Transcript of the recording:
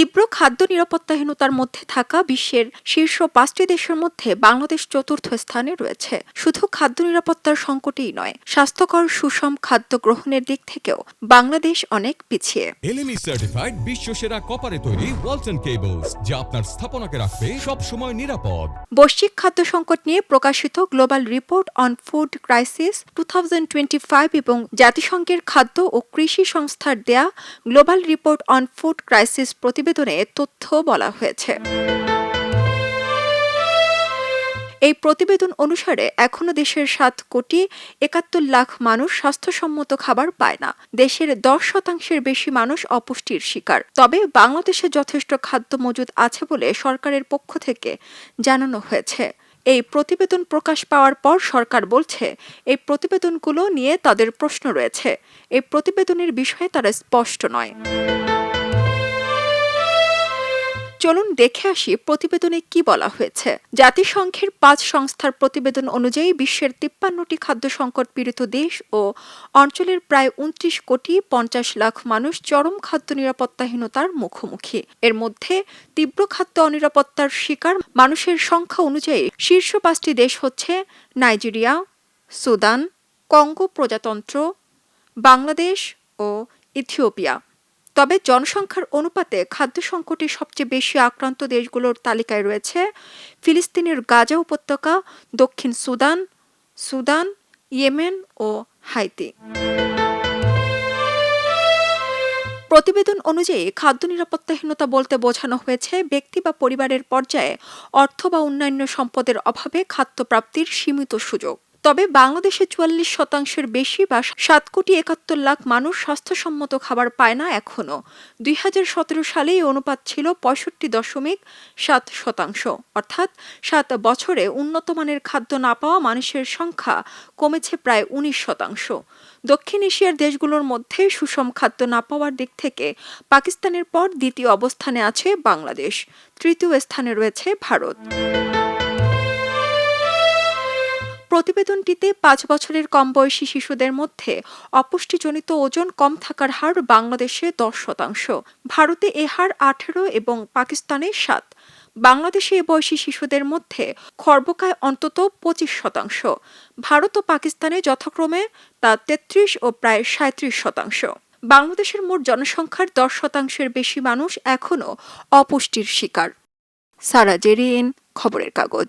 তীব্র খাদ্য নিরাপত্তাহীনতার মধ্যে থাকা বিশ্বের শীর্ষ পাঁচটি দেশের মধ্যে বাংলাদেশ চতুর্থ স্থানে রয়েছে। শুধু খাদ্য নিরাপত্তার সংকটেই নয় স্বাস্থ্যকর সুষম খাদ্য গ্রহণের দিক থেকেও বাংলাদেশ অনেক পিছিয়ে। এলএমই সার্টিফাইড বিশ্ব সেরা কপারে তৈরি ওয়ালটন কেবলস যা আপনার স্থাপনাকে রাখবে সব সময় নিরাপদ। বৈশ্বিক খাদ্য সংকট নিয়ে প্রকাশিত Global Report on Food Crisis two এবং জাতিসংঘের খাদ্য ও কৃষি সংস্থার দেয়া Global Report on Food Crisis প্রতিবেদনে তথ্য বলা হয়েছে। এই প্রতিবেদন অনুসারে এখনও দেশের সাত কোটি একাত্তর লাখ মানুষ স্বাস্থ্যসম্মত খাবার পায় না। দেশের দশ শতাংশের বেশি মানুষ অপুষ্টির শিকার। তবে বাংলাদেশে যথেষ্ট খাদ্য মজুদ আছে বলে সরকারের পক্ষ থেকে জানানো হয়েছে। এই প্রতিবেদন প্রকাশ পাওয়ার পর সরকার বলছে, এই প্রতিবেদনগুলো নিয়ে তাদের প্রশ্ন রয়েছে। এই প্রতিবেদনের বিষয়ে তারা স্পষ্ট নয়। চলুন দেখে আসি প্রতিবেদনে কি বলা হয়েছে। জাতিসংঘের পাঁচ সংস্থার প্রতিবেদন অনুযায়ী বিশ্বের তিপ্পান্নটি খাদ্য সংকট পীড়িত দেশ ও অঞ্চলের প্রায় উনত্রিশ কোটি পঞ্চাশ লাখ মানুষ চরম খাদ্য নিরাপত্তাহীনতার মুখোমুখি। এর মধ্যে তীব্র খাদ্য অনিরাপত্তার শিকার মানুষের সংখ্যা অনুযায়ী শীর্ষ পাঁচটি দেশ হচ্ছে নাইজেরিয়া, সুদান, কঙ্গো প্রজাতন্ত্র, বাংলাদেশ ও ইথিওপিয়া। তবে জনসংখ্যার অনুপাতে খাদ্য সংকটে সবচেয়ে বেশি আক্রান্ত দেশগুলোর তালিকায় রয়েছে ফিলিস্তিনের গাজা উপত্যকা, দক্ষিণ সুদান সুদান, ইয়েমেন ও হাইতি। প্রতিবেদন অনুযায়ী খাদ্য নিরাপত্তাহীনতা বলতে বোঝানো হয়েছে ব্যক্তি বা পরিবারের পর্যায়ে অর্থ বা অন্যান্য সম্পদের অভাবে খাদ্য প্রাপ্তির সীমিত সুযোগ। তবে বাংলাদেশে চুয়াল্লিশ শতাংশের বেশি বা সাত কোটি একাত্তর লাখ মানুষ স্বাস্থ্যসম্মত খাবার পায় না এখনও দুই হাজার সতেরো সালে এই অনুপাত ছিল পঁয়ষট্টি দশমিক সাত শতাংশ। অর্থাৎ সাত বছরে উন্নত মানের খাদ্য না পাওয়া মানুষের সংখ্যা কমেছে প্রায় উনিশ শতাংশ। দক্ষিণ এশিয়ার দেশগুলোর মধ্যে সুষম খাদ্য না পাওয়ার দিক থেকে পাকিস্তানের পর দ্বিতীয় অবস্থানে আছে বাংলাদেশ। তৃতীয় স্থানে রয়েছে ভারত। প্রতিবেদনটিতে পাঁচ বছরের কম বয়সী শিশুদের মধ্যে অপুষ্টিজনিত ওজন কম থাকার হার বাংলাদেশে দশ শতাংশ, ভারতে এ হার আঠেরো এবং পাকিস্তানে সাত। বাংলাদেশে এ বয়সী শিশুদের মধ্যে খর্বকায় অন্তত পঁচিশ শতাংশ, ভারত ও পাকিস্তানে যথাক্রমে তা তেত্রিশ ও প্রায় সাঁত্রিশ শতাংশ। বাংলাদেশের মোট জনসংখ্যার দশ শতাংশের বেশি মানুষ এখনও অপুষ্টির শিকার। সারা জেরিন খবরের কাগজ।